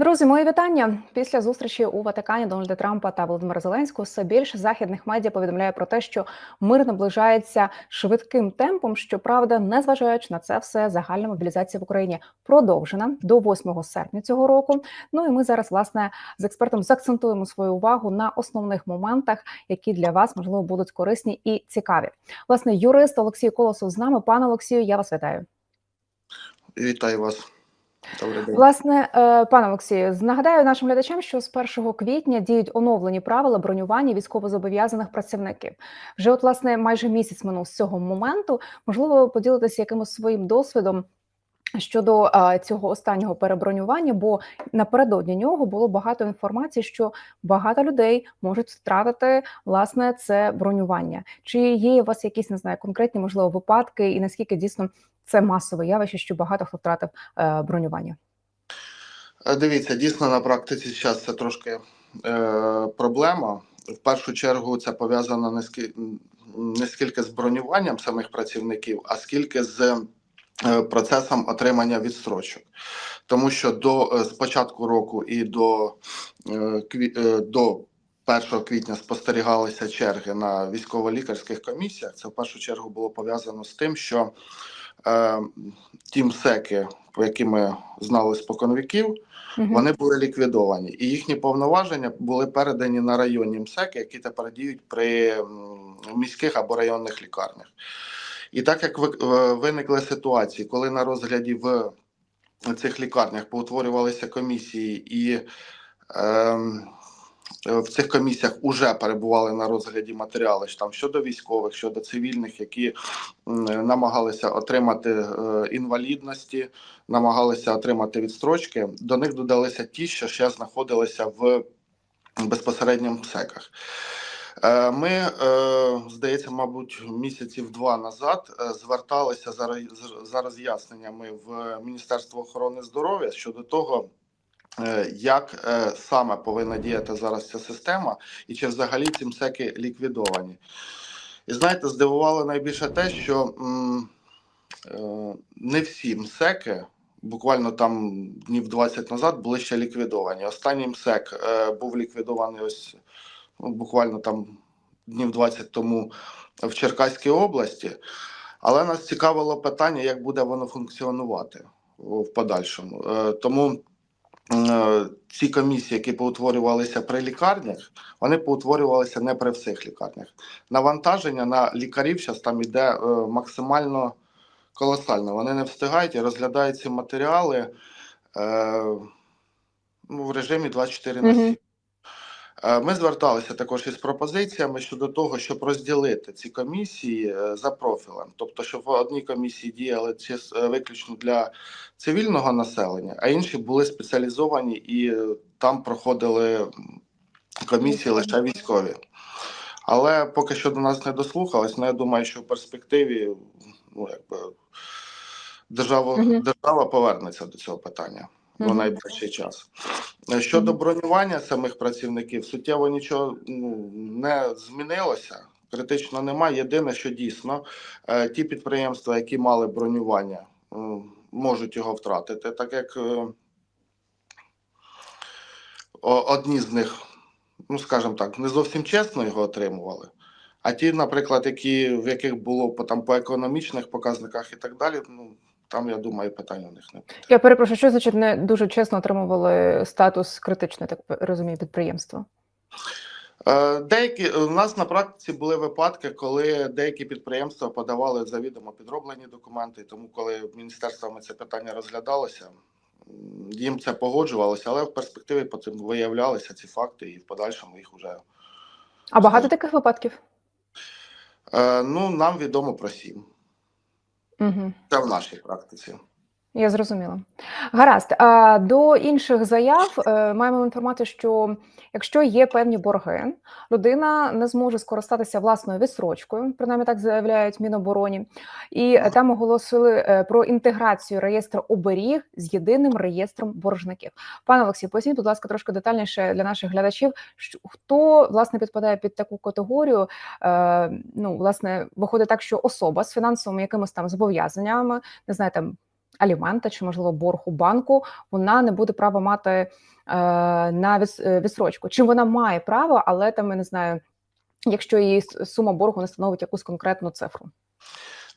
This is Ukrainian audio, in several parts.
Друзі, мої вітання після зустрічі у Ватикані Дональда Трампа та Володимира Зеленського все більше західних медіа повідомляє про те, що мир наближається швидким темпом. Щоправда, незважаючи на це все, загальна мобілізація в Україні продовжена до 8 серпня цього року. Ну і ми зараз власне з експертом заакцентуємо свою увагу на основних моментах, які для вас можливо будуть корисні і цікаві. Власне, юрист Олексій Колосов з нами. Пане Олексію, я вас вітаю. Вітаю вас. Власне, е, пане Олексію, нагадаю нашим глядачам, що з 1 квітня діють оновлені правила бронювання військовозобов'язаних працівників. Вже от власне майже місяць минув з цього моменту. Можливо, ви поділитеся якимось своїм досвідом. Щодо а, цього останнього перебронювання, бо напередодні нього було багато інформації, що багато людей можуть втратити власне це бронювання. Чи є у вас якісь не знаю конкретні можливо випадки, і наскільки дійсно це масове явище, що багато хто втратив е, бронювання? Е, Дивіться, дійсно на практиці зараз це трошки е, проблема. В першу чергу це пов'язано не, скі, не скільки з бронюванням самих працівників, а скільки з е, процесом отримання відстрочок. Тому що до е, з початку року і до, до 1 квітня спостерігалися черги на військово-лікарських комісіях. Це в першу чергу було пов'язано з тим, що е, ті МСЕКи, про які ми знали споконвіків, вони були ліквідовані, і їхні повноваження були передані на районні МСЕКи, які тепер діють при міських або районних лікарнях. І так як е, виникли ситуації, коли на розгляді в цих лікарнях поутворювалися комісії, і е, в цих комісіях вже перебували на розгляді матеріали там щодо військових, щодо цивільних, які намагалися отримати е, інвалідності, намагалися отримати відстрочки. До них додалися ті, що ще знаходилися в безпосередньо МСЕКах. Е, Ми, е, здається, мабуть, місяців два назад е, зверталися за роз'ясненнями в Міністерство охорони здоров'я щодо того, е, як е, саме повинна діяти зараз ця система, і чи взагалі ці МСЕКи ліквідовані. І знаєте, здивувало найбільше те, що м, е, не всі МСЕКи, буквально там днів 20 назад, були ще ліквідовані. Останній МСЕК е, був ліквідований ось ну, буквально там днів 20 тому в Черкаській області. Але нас цікавило питання, як буде воно функціонувати в подальшому. Е, Тому е, ці комісії, які поутворювалися при лікарнях, вони поутворювалися не при всіх лікарнях. Навантаження на лікарів зараз там іде е, максимально колосально. Вони не встигають і розглядають ці матеріали е, ну, в режимі 24 на 7. Е, Ми зверталися також із пропозиціями щодо того, щоб розділити ці комісії е, за профілем, тобто, щоб в одній комісії діяли е, виключно для цивільного населення, а інші були спеціалізовані і там проходили комісії лише військові. Але поки що до нас не дослухались. Ну, я думаю, що в перспективі ну, якби, держава, держава повернеться до цього питання Мгм. найближчий час. Е, Щодо бронювання самих працівників, суттєво нічого ну, не змінилося. Критично немає. Єдине, що дійсно е, ті підприємства, які мали бронювання, е, можуть його втратити, так як одні з них, ну скажімо так, не зовсім чесно його отримували. А ті, наприклад, які, в яких було по, там, по економічних показниках і так далі, ну там, я думаю, питань у них не буде. Я перепрошую, що значить не дуже чесно отримували статус критичної, так розумію, підприємства. Е, Деякі у нас на практиці були випадки, коли деякі підприємства подавали завідомо підроблені документи. Тому, коли міністерствами це питання розглядалося, їм це погоджувалося, але в перспективі потім виявлялися ці факти, і в подальшому їх вже А багато таких випадків? е, ну нам відомо про сім. Угу. Це в нашій практиці. Я зрозуміла. Гаразд. А до інших заяв е, маємо інформацію, що якщо є певні борги, людина не зможе скористатися власною відсрочкою, принаймні так заявляють Мінобороні, і там оголосили е, про інтеграцію реєстру оберіг з єдиним реєстром боржників. Пане Олексій, поясніть, будь ласка, трошки детальніше для наших глядачів, хто власне підпадає під таку категорію. Е, ну, власне, виходить так, що особа з фінансовими якимись там зобов'язаннями, не знаю, там алімента чи, можливо, борг у банку, вона не буде права мати е, на е, відсрочку. Чи вона має право, але там я не знаю, якщо її сума боргу не становить якусь конкретну цифру.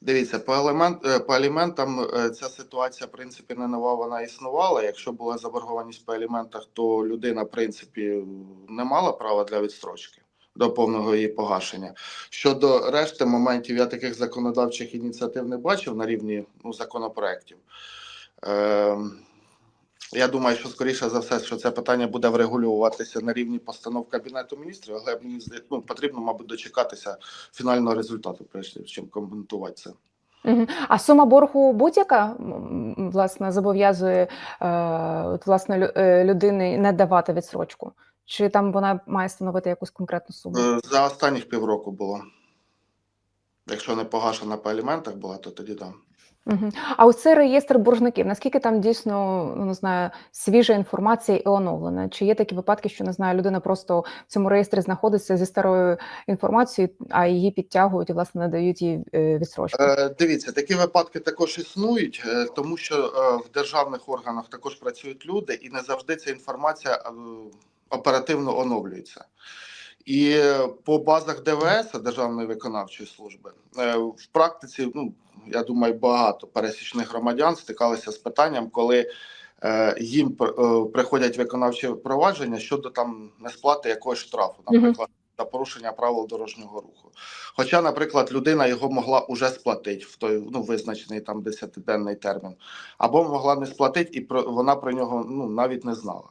Дивіться, по елемент е, по аліментам е, ця ситуація, в принципі, не нова. Вона існувала. Якщо була заборгованість по аліментах, то людина, в принципі, не мала права для відстрочки до повного її погашення. Щодо решти моментів, я таких законодавчих ініціатив не бачив на рівні ну, законопроєктів. Е, я думаю, що скоріше за все, що це питання буде врегулюватися на рівні постанов кабінету міністрів, але мені ну, потрібно, мабуть, дочекатися фінального результату, перш чим коментувати це. А сума боргу будь-яка власне зобов'язує е, власне е, людини не давати відсрочку? Чи там вона має становити якусь конкретну суму? Е, За останніх півроку було. Якщо не погашена по аліментах була, то тоді да. Мгм. А ось цей реєстр боржників, наскільки там дійсно ну, не знаю, свіжа інформація і оновлена? Чи є такі випадки, що не знаю, людина просто в цьому реєстрі знаходиться зі старою інформацією, а її підтягують і власне надають їй е, відсрочку? Е, Дивіться, такі випадки також існують, е, тому що в державних органах також працюють люди, і не завжди ця інформація оперативно оновлюється. І по базах ДВС Державної виконавчої служби е, в практиці, ну я думаю, багато пересічних громадян стикалися з питанням, коли е, їм е, приходять виконавчі провадження щодо там несплати якогось штрафу, наприклад, за порушення правил дорожнього руху. Хоча, наприклад, людина його могла уже сплатити в той ну, визначений там 10-денний термін, або могла не сплатити, і про вона про нього ну навіть не знала.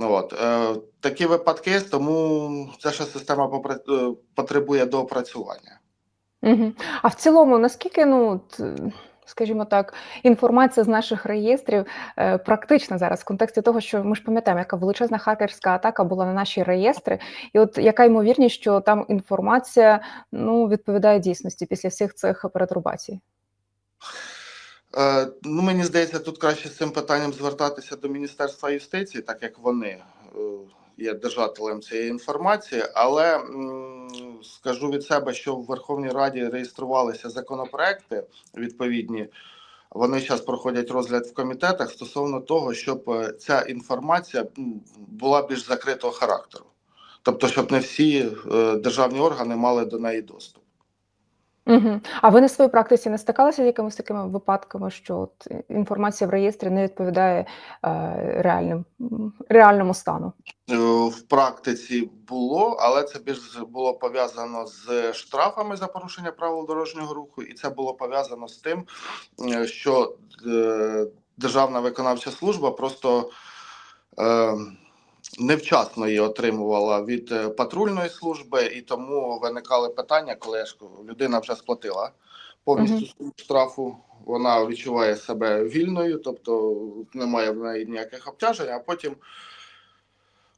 Ну от е, такі випадки, тому ця ще система е, потребує доопрацювання. Угу. А в цілому, наскільки, ну, е, скажімо так, інформація з наших реєстрів е, практична зараз в контексті того, що ми ж пам'ятаємо, яка величезна хакерська атака була на наші реєстри, і от яка ймовірність, що там інформація ну, відповідає дійсності після всіх цих перетрубацій? Е, ну, мені здається, тут краще з цим питанням звертатися до Міністерства юстиції, так як вони е, є держателем цієї інформації. Але скажу від себе, що в Верховній Раді реєструвалися законопроекти відповідні. Вони зараз проходять розгляд в комітетах стосовно того, щоб е, ця інформація була більш закритого характеру. Тобто, щоб не всі державні органи мали до неї доступ. Угу. А ви на своїй практиці не стикалися з якимись такими випадками, що от інформація в реєстрі не відповідає е, реальним, реальному стану? Е, в практиці було, але це більш було пов'язано з штрафами за порушення правил дорожнього руху, і це було пов'язано з тим, е, що е, Державна виконавча служба просто е, невчасно її отримувала від е, патрульної служби, і тому виникали питання, коли ж людина вже сплатила повністю суму штрафу. Вона відчуває себе вільною, тобто немає в неї ніяких обтяжень, а потім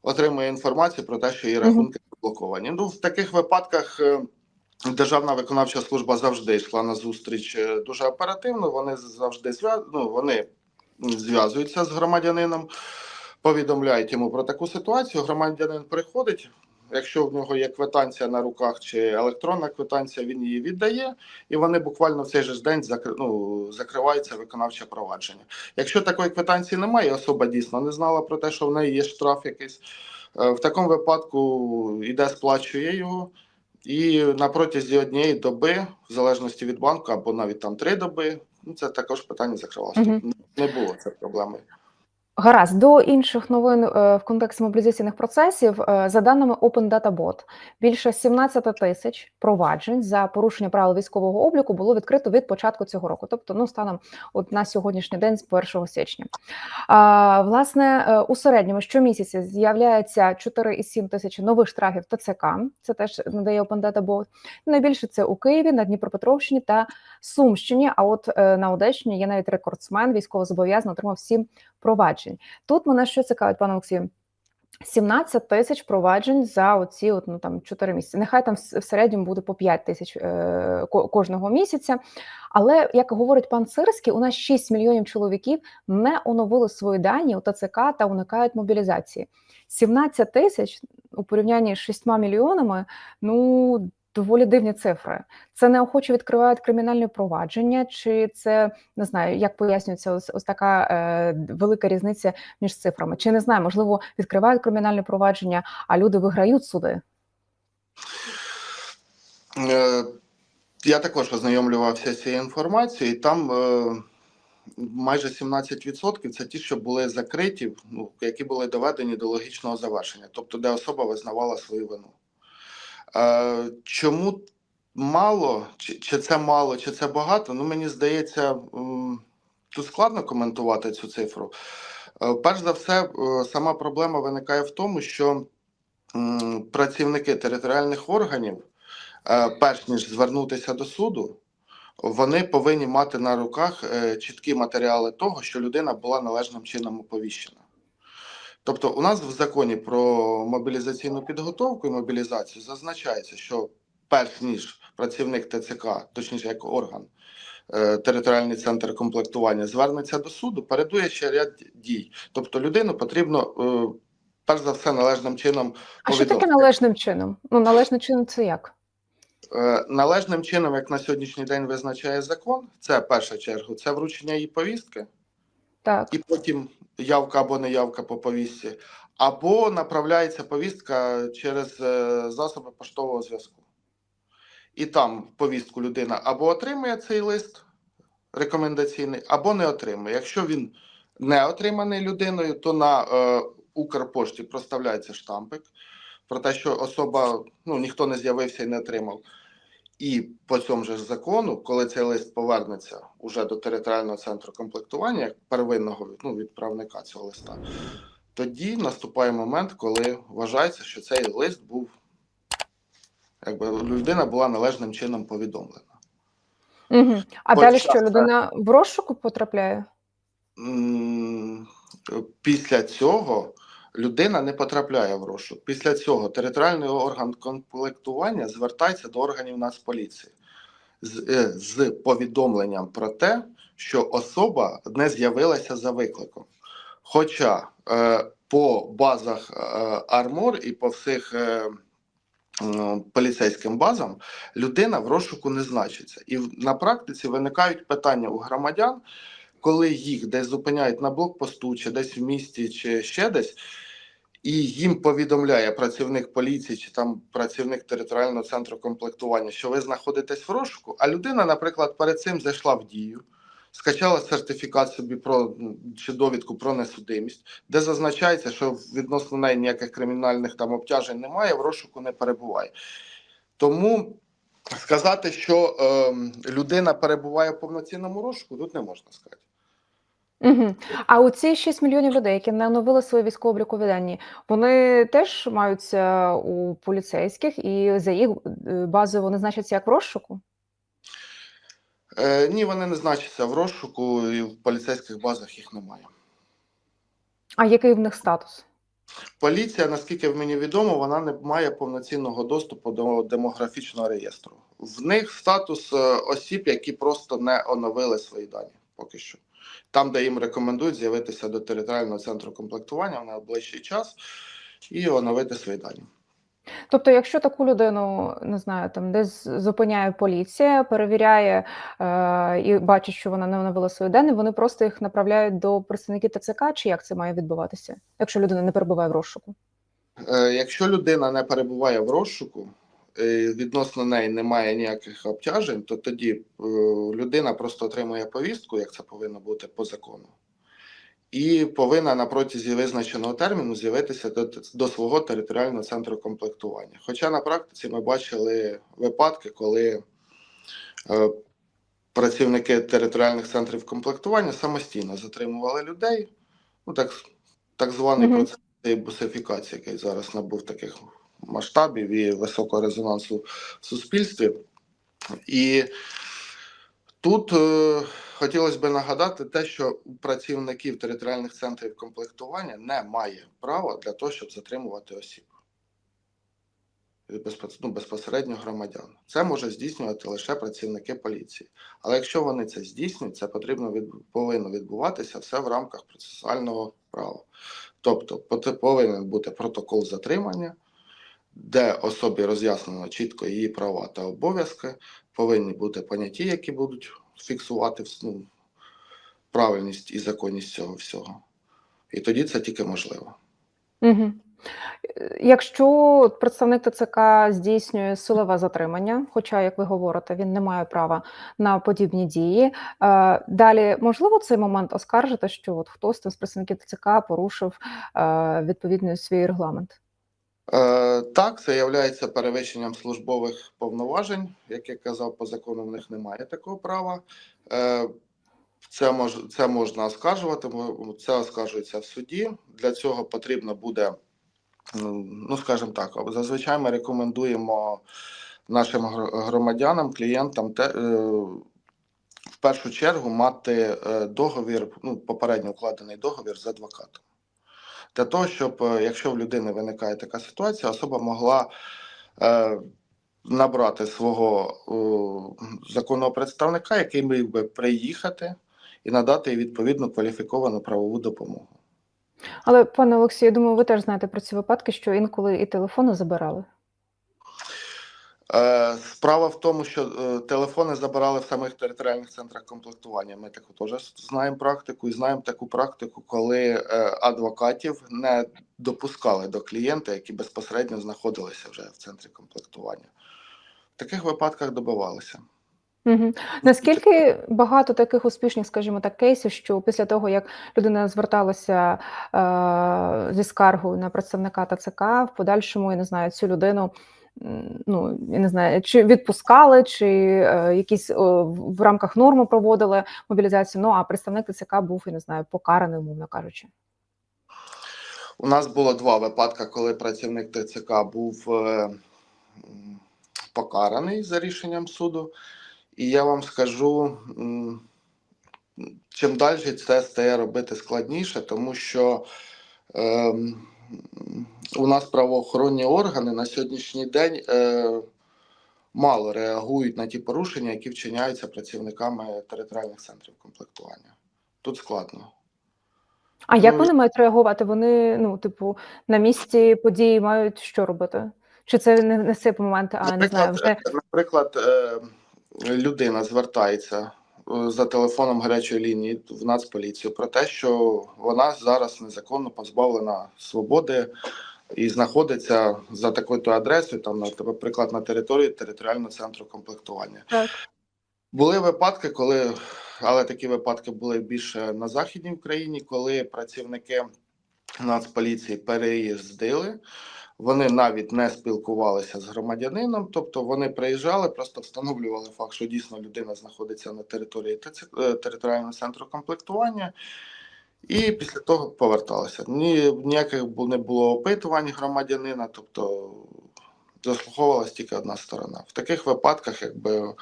отримує інформацію про те, що її рахунки заблоковані. Ну, в таких випадках е, Державна виконавча служба завжди йшла на зустріч е, дуже оперативно. Вони завжди ну, вони зв'язуються з громадянином, повідомляють йому про таку ситуацію. Громадянин приходить. Якщо в нього є квитанція на руках чи електронна квитанція, він її віддає, і вони буквально в цей же день закр... ну, закривається виконавче провадження. Якщо такої квитанції немає, особа дійсно не знала про те, що в неї є штраф якийсь. е, В такому випадку іде, сплачує його, і на протязі однієї доби, в залежності від банку, або навіть там три доби, ну це також питання закривалося. Тут Не було це проблеми. Гаразд, до інших новин е, в контексті мобілізаційних процесів, е, за даними Open Data Bot, більше 17 тисяч проваджень за порушення правил військового обліку було відкрито від початку цього року, тобто ну станом от на сьогоднішній день з 1 січня. А, власне, е, у середньому щомісяця з'являється 4,7 тисячі нових штрафів ТЦК. Це теж надає Open Data Bot. Найбільше це у Києві, на Дніпропетровщині та Сумщині. А от на Одещині є навіть рекордсмен, військовозобов'язаний, отримав 7 проваджень. Тут мене що цікавить, пане Олексію. 17 тисяч проваджень за оці от, ну, там, 4 місяці. Нехай там в середньому буде по 5 тисяч е, кожного місяця. Але, як говорить пан Сирський, у нас 6 мільйонів чоловіків не оновили свої дані у ТЦК та уникають мобілізації. 17 тисяч у порівнянні з 6 мільйонами, ну доволі дивні цифри. Це неохоче відкривають кримінальні провадження, чи це не знаю, як пояснюється ось, ось така е, велика різниця між цифрами? Чи не знаю, можливо, відкривають кримінальні провадження, а люди виграють суди? Е, Я також ознайомлювався з цією інформацією, і там е, майже 17% це ті, що були закриті, ну, які були доведені до логічного завершення, тобто де особа визнавала свою вину. Е, Чому мало, чи, це мало, чи це багато? Ну, мені здається, тут складно коментувати цю цифру. Е, Перш за все, е, сама проблема виникає в тому, що працівники територіальних органів перш ніж звернутися до суду, вони повинні мати на руках чіткі матеріали того, що людина була належним чином оповіщена. Тобто, у нас в законі про мобілізаційну підготовку і мобілізацію зазначається, що перш ніж працівник ТЦК, точніше як орган, е, територіальний центр комплектування, звернеться до суду, передує ще ряд дій. Тобто, людину потрібно е, перш за все належним чином А що таке належним чином? Ну, належним чином це як? Е, Належним чином, як на сьогоднішній день визначає закон, це перша черга, це вручення її повістки, Так. і потім явка або неявка по повістці, або направляється повістка через е, засоби поштового зв'язку. І там повістку людина або отримує цей лист рекомендаційний, або не отримує. Якщо він не отриманий людиною, то на е, Укрпошті проставляється штампик про те, що особа, ну ніхто не з'явився і не отримав. І по цьому ж закону, коли цей лист повернеться уже до територіального центру комплектування, як первинного ну, відправника цього листа, тоді наступає момент, коли вважається, що цей лист був, якби людина була належним чином повідомлена. Угу. А От далі що це- людина в розшуку потрапляє? Після цього людина не потрапляє в розшук. Після цього територіальний орган комплектування звертається до органів Нацполіції з, е, з повідомленням про те, що особа не з'явилася за викликом. Хоча е, по базах е, Армор і по всіх е, поліцейським базам людина в розшуку не значиться. І на практиці виникають питання у громадян, коли їх десь зупиняють на блокпосту, чи десь в місті, чи ще десь, і їм повідомляє працівник поліції чи там працівник територіального центру комплектування, що ви знаходитесь в розшуку, а людина, наприклад, перед цим зайшла в дію, скачала сертифікат собі про чи довідку про несудимість, де зазначається, що відносно неї ніяких кримінальних там обтяжень немає, в розшуку не перебуває. Тому сказати, що ем, людина перебуває в повноцінному розшуку, тут не можна сказати. Угу. А у ці 6 мільйонів людей, які не оновили свої військово-облікові дані, вони теж маються у поліцейських, і за їх е, базою вони значаться як в розшуку? Е, ні, вони не значаться в розшуку, і в поліцейських базах їх немає. А який в них статус? Поліція, наскільки мені відомо, вона не має повноцінного доступу до демографічного реєстру. В них статус е, осіб, які просто не оновили свої дані поки що. Там, де їм рекомендують з'явитися до територіального центру комплектування в найближчий час і оновити свої дані. Тобто, якщо таку людину не знаю, там десь зупиняє поліція, перевіряє е, і бачить, що вона не оновила свої дані, вони просто їх направляють до представників ТЦК, чи як це має відбуватися, якщо людина не перебуває в розшуку? Е, Якщо людина не перебуває в розшуку, відносно неї немає ніяких обтяжень, то тоді е, людина просто отримує повістку, як це повинно бути по закону, і повинна на протязі визначеного терміну з'явитися до, до свого територіального центру комплектування. Хоча на практиці ми бачили випадки, коли е, працівники територіальних центрів комплектування самостійно затримували людей, ну так, так званий Мгм. процес бусифікації, який зараз набув таких масштабів і високого резонансу в суспільстві. І тут е, хотілося б нагадати те, що у працівників територіальних центрів комплектування немає права для того, щоб затримувати осіб. Ну, безпосередньо громадян. Це може здійснювати лише працівники поліції. Але якщо вони це здійснюють, це потрібно від, повинно відбуватися все в рамках процесуального права. Тобто повинен бути протокол затримання, де особі роз'яснено чітко її права та обов'язки, повинні бути поняті, які будуть фіксувати ну, правильність і законність цього всього. І тоді це тільки можливо. Угу. Якщо представник ТЦК здійснює силове затримання, хоча, як ви говорите, він не має права на подібні дії, е, далі можливо цей момент оскаржити, що от хтось там з представників ТЦК порушив е, відповідний свій регламент. Е, так, це є перевищенням службових повноважень. Як я казав, по закону в них немає такого права. Е, це мож, це можна оскаржувати, це оскаржується в суді. Для цього потрібно буде, ну скажімо так, зазвичай ми рекомендуємо нашим громадянам, клієнтам те, е, в першу чергу мати договір, ну, попередньо укладений договір з адвокатом. Для того, щоб е, якщо в людини виникає така ситуація, особа могла е, набрати свого е, законного представника, який міг би приїхати і надати відповідну кваліфіковану правову допомогу. Але, пане Олексію, я думаю, ви теж знаєте про ці випадки, що інколи і телефони забирали. Е, Справа в тому, що е, телефони забирали в самих територіальних центрах комплектування. Ми таку теж знаємо практику і знаємо таку практику, коли е, адвокатів не допускали до клієнта, які безпосередньо знаходилися вже в центрі комплектування. В таких випадках добивалися. Угу. Наскільки багато таких успішних, скажімо так, кейсів, що після того, як людина зверталася е, зі скаргою на представника ТЦК, в подальшому, я не знаю, цю людину, ну, я не знаю, чи відпускали, чи е, якісь о, в рамках норми проводили мобілізацію, ну, а представник ТЦК був, я не знаю, покараний, умовно кажучи. У нас було два випадки, коли працівник ТЦК був е, покараний за рішенням суду. І я вам скажу, чим далі це стає робити складніше, тому що ем, у нас правоохоронні органи на сьогоднішній день е, мало реагують на ті порушення, які вчиняються працівниками територіальних центрів комплектування. Тут складно. А як Ну, вони мають реагувати? Вони, ну, типу, на місці події мають що робити? Чи це не, не цей момент, а не знаю, вже Наприклад, наприклад, е, людина звертається за телефоном гарячої лінії в Нацполіцію про те, що вона зараз незаконно позбавлена свободи і знаходиться за такою-то адресою, там, на- наприклад, на території територіального центру комплектування. Так. Були випадки, коли, але такі випадки були більше на Західній Україні, коли працівники Нацполіції переїздили. Вони навіть не спілкувалися з громадянином, тобто вони приїжджали, просто встановлювали факт, що дійсно людина знаходиться на території е, територіального центру комплектування, і після того поверталися. Ні, ніяких не було опитувань громадянина, тобто заслуховувалась тільки одна сторона. В таких випадках, якби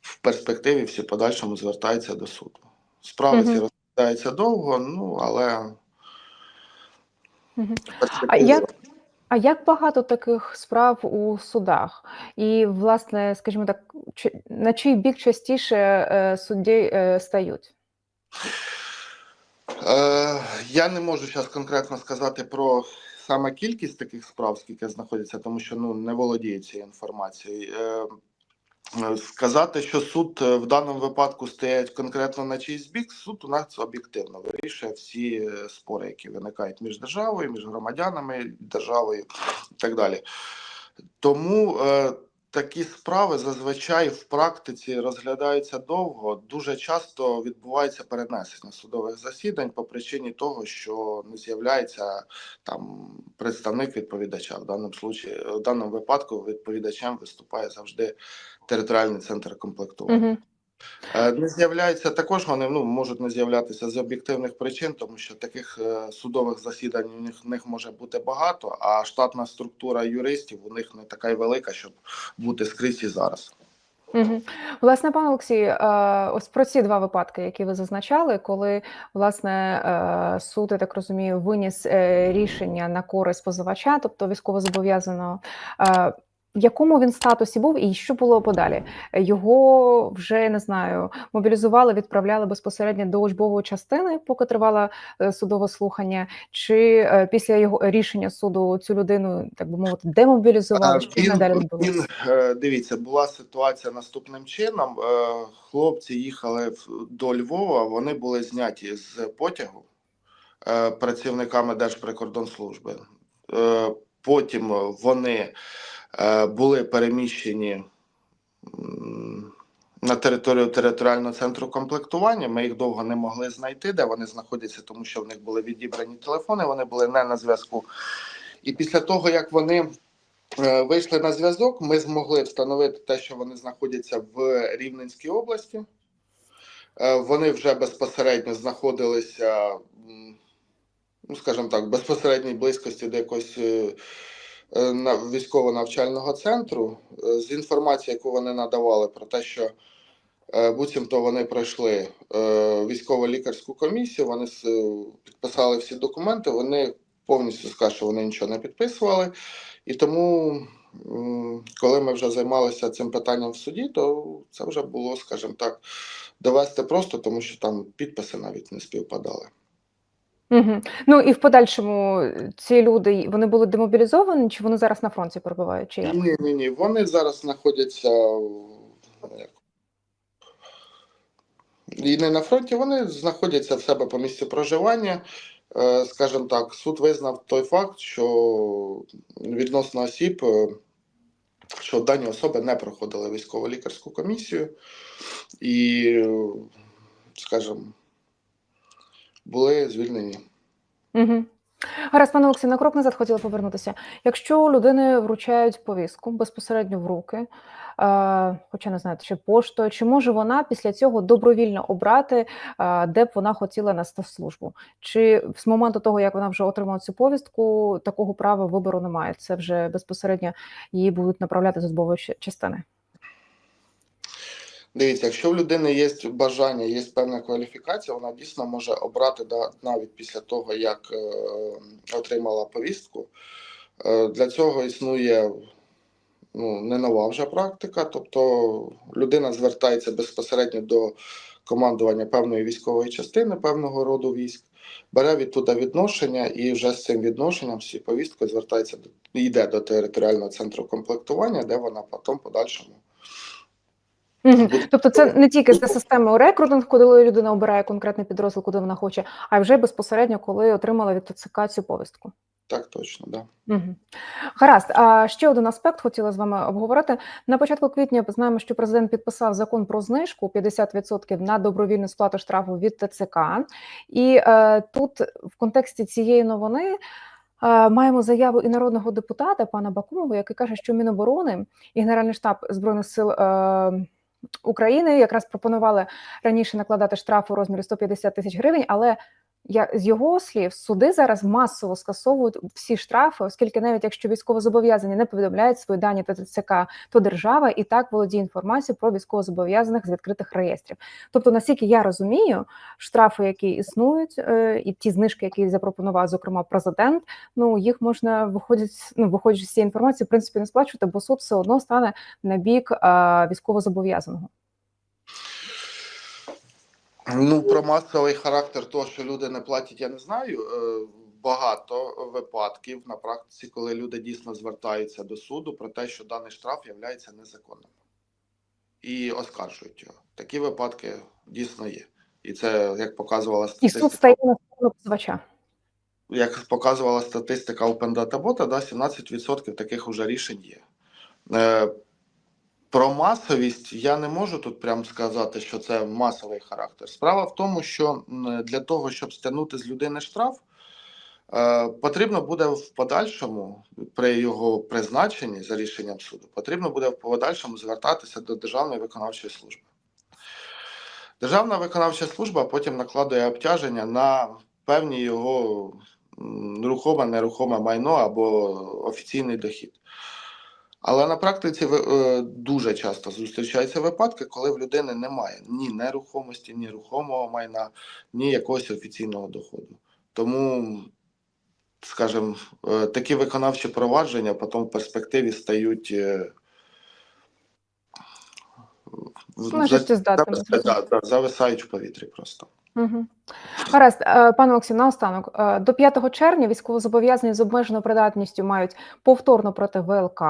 в перспективі всі подальшому звертаються до суду. Справи ці Мгм. розглядаються довго, ну але А як, а як багато таких справ у судах? І, власне, скажімо так, на чий бік частіше е, судді е, стають? Е, я не можу зараз конкретно сказати про саме кількість таких справ, скільки знаходиться, тому що ну не володію цією інформацією. Сказати, що суд е, в даному випадку стоять конкретно на чийсь бік, суд у нас об'єктивно вирішує всі е, спори, які виникають між державою, між громадянами, державою і так далі. Тому е, такі справи зазвичай в практиці розглядаються довго. Дуже часто відбувається перенесення судових засідань по причині того, що не з'являється там представник відповідача. В даному случаї, в даному випадку відповідачем виступає завжди територіальний центр комплектування. Угу. Е, Не з'являються також вони ну, можуть не з'являтися з об'єктивних причин, тому що таких е, судових засідань у них, в них може бути багато, а штатна структура юристів у них не така й велика, щоб бути скрізь і зараз. Угу. Власне, пане Олексію, е, ось про ці два випадки, які ви зазначали, коли власне суд, я так розумію, виніс рішення на користь позивача, тобто військовозобов'язаного. Е, в якому він статусі був і що було подалі? Його вже не знаю, мобілізували, відправляли безпосередньо до учбової частини, поки тривало е, судове слухання, чи е, після його рішення суду цю людину, так би мовити, демобілізували? Е, Що Він, надалі він, е, дивіться, була ситуація наступним чином. Е, Хлопці їхали до Львова, вони були зняті з потягу е, працівниками Держприкордонслужби. Е, Потім вони е, були переміщені на територію територіального центру комплектування. Ми їх довго не могли знайти, де вони знаходяться, тому що в них були відібрані телефони, вони були не на зв'язку. І після того, як вони е, вийшли на зв'язок, ми змогли встановити те, що вони знаходяться в Рівненській області. Е, Вони вже безпосередньо знаходилися, ну скажімо так, в безпосередній близькості до якогось е, е, військово-навчального центру. Е, З інформації, яку вони надавали про те, що е, буцімто вони пройшли е, військово-лікарську комісію, вони е, підписали всі документи, вони повністю скажуть, що вони нічого не підписували. І тому, коли ми вже займалися цим питанням в суді, то це вже було, скажімо так, довести просто, тому що там підписи навіть не співпадали. Угу. Ну і в подальшому е, ці люди вони були демобілізовані, чи вони зараз на фронті перебувають? Чи? Ні, ні, ні. Вони зараз знаходяться і не на фронті, вони знаходяться в себе по місці проживання. Е, Скажімо так, суд визнав той факт, що відносно осіб, е, що дані особи не проходили військово-лікарську комісію і, скажімо, були звільнені. Угу. Гаразд, пане Олексій, на крок назад хотіла повернутися. Якщо людини вручають повістку безпосередньо в руки, е, хоча не знаю, чи поштою, чи може вона після цього добровільно обрати, е, де б вона хотіла нести службу? Чи з моменту того, як вона вже отримала цю повістку, такого права вибору немає? Це вже безпосередньо її будуть направляти з особової частини. Дивіться, якщо в людини є бажання, є певна кваліфікація, вона дійсно може обрати навіть після того, як е, отримала повістку. Е, для цього існує ну, не нова вже практика, тобто людина звертається безпосередньо до командування певної військової частини, певного роду військ, бере відтуда відношення і вже з цим відношенням всі повісткою звертається до йде до територіального центру комплектування, де вона потім подальшому Угу. Тобто, це не тільки за системою рекрутинг, коли людина обирає конкретний підрозділ, куди вона хоче, а вже безпосередньо, коли отримала від ТЦК цю повістку. так точно, да. Угу. Гаразд. А ще один аспект хотіла з вами обговорити. На початку квітня знаємо, що президент підписав закон про знижку 50% на добровільну сплату штрафу від ТЦК. І е, тут в контексті цієї новини. е, Маємо заяву і народного депутата пана Бакумова, який каже, що Міноборони і Генеральний штаб збройних сил е, України якраз пропонували раніше накладати штраф у розмірі 150 тисяч гривень, але я з його слів, суди зараз масово скасовують всі штрафи, оскільки навіть якщо військовозобов'язані не повідомляють свої дані та ТЦК, то держава і так володіє інформацією про військовозобов'язаних з відкритих реєстрів. Тобто, наскільки я розумію, штрафи, які існують, е, і ті знижки, які запропонував, зокрема президент, ну їх можна виходять, ну виходячи з цієї інформації, в принципі, не сплачувати, бо суд все одно стане на бік військовозобов'язаного. Ну, про масовий характер того, що люди не платять, я не знаю. Е, Багато випадків на практиці, коли люди дійсно звертаються до суду про те, що даний штраф є незаконним і оскаржують його. Такі випадки дійсно є. І це як показувала статистика. І суд стає на сторону позивача. як показувала статистика Open Data Bot, да, 17% таких уже рішень є. Про масовість я не можу тут прям сказати, що це масовий характер. Справа в тому, що для того, щоб стягнути з людини штраф, е, потрібно буде в подальшому, при його призначенні за рішенням суду, потрібно буде в подальшому звертатися до Державної виконавчої служби. Державна виконавча служба потім накладує обтяження на певні його рухоме, нерухоме майно або офіційний дохід. Але на практиці е, дуже часто зустрічаються випадки, коли в людини немає ні нерухомості, ні рухомого майна, ні якогось офіційного доходу. Тому скажімо, е, такі виконавчі провадження потім в перспективі стають е, да, да, зависають в повітрі просто. Угу. Гаразд, Е, пане Олексій, наостанок. Е, До 5 червня військовозобов'язані з обмеженою придатністю мають повторно проти ВЛК.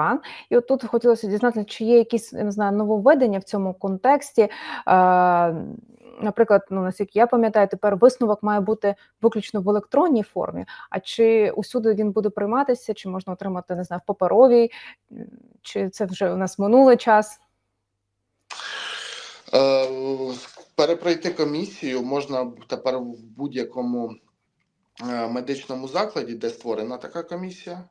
І от тут хотілося дізнатися, чи є якісь не знаю, нововведення в цьому контексті. Е, Наприклад, ну наскільки я пам'ятаю, тепер висновок має бути виключно в електронній формі. А чи усюди він буде прийматися, чи можна отримати не знаю, в паперовій, чи це вже у нас минулий час? Перепройти комісію можна тепер в будь-якому е, медичному закладі, де створена така комісія.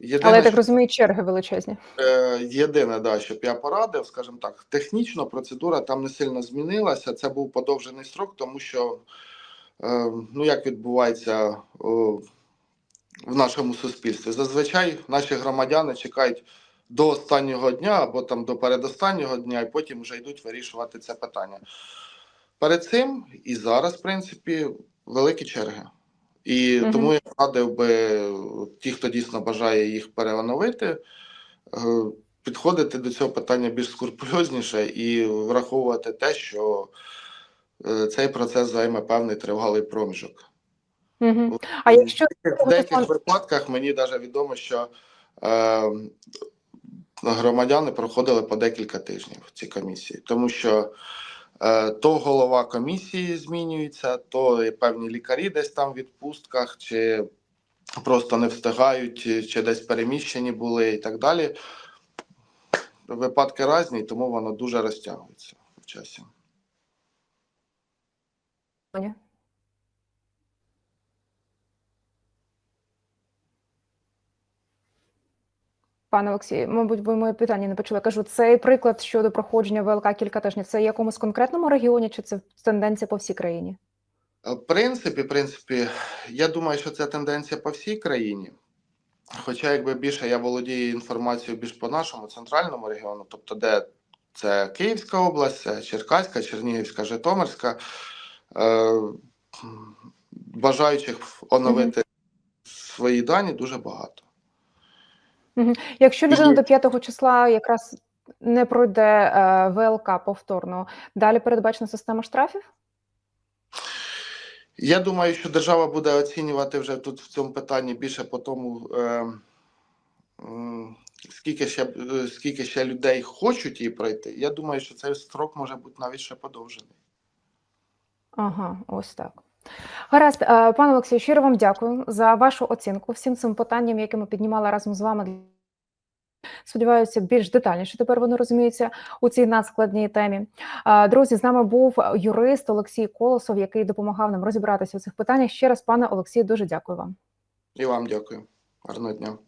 Єдине, Але я так розумію, черги величезні. Е, Єдине, да, щоб я порадив, скажімо так, технічно процедура там не сильно змінилася. Це був подовжений строк, тому що е, ну як відбувається в нашому суспільстві. Зазвичай наші громадяни чекають до останнього дня або там до передостаннього дня, і потім вже йдуть вирішувати це питання. Перед цим і зараз, в принципі, великі черги. І Мгм. тому я радив би ті, хто дійсно бажає їх переоновити, е, підходити до цього питання більш скрупульозніше і враховувати те, що е, цей процес займе певний тривалий проміжок. Угу. А якщо В деяких випадках мені навіть відомо, що е, громадяни проходили по декілька тижнів в цій комісії, тому що е, то голова комісії змінюється, то певні лікарі десь там в відпустках, чи просто не встигають, чи, чи десь переміщені були і так далі. Випадки різні, тому воно дуже розтягується в часі. Пане Олексію, мабуть, ви моє питання не почули. Я кажу, цей приклад щодо проходження ВЛК кілька тижнів. Це в якомусь конкретному регіоні, чи це тенденція по всій країні? Е, В принципі, в принципі, я думаю, що це тенденція по всій країні. Хоча, якби більше я володію інформацією більш по нашому центральному регіону, тобто, де це Київська область, Черкаська, Чернігівська, Житомирська, е, бажаючих оновити свої дані дуже багато. Якщо людина до 5 числа якраз не пройде е, ВЛК повторно, далі передбачена система штрафів? Я думаю, що держава буде оцінювати вже тут в цьому питанні більше по тому, е, скільки ще, е, скільки ще людей хочуть її пройти. Я думаю, що цей строк може бути навіть ще подовжений. Ага, ось так. Гаразд, Е, пане Олексію, щиро вам дякую за вашу оцінку всім цим питанням, які ми піднімали разом з вами. Сподіваюся, більш детальніше тепер вони розуміються у цій надскладній темі. Е, Друзі, з нами був юрист Олексій Колосов, який допомагав нам розібратися у цих питаннях. Ще раз, пане Олексію, дуже дякую вам. І вам дякую. Гарного дня.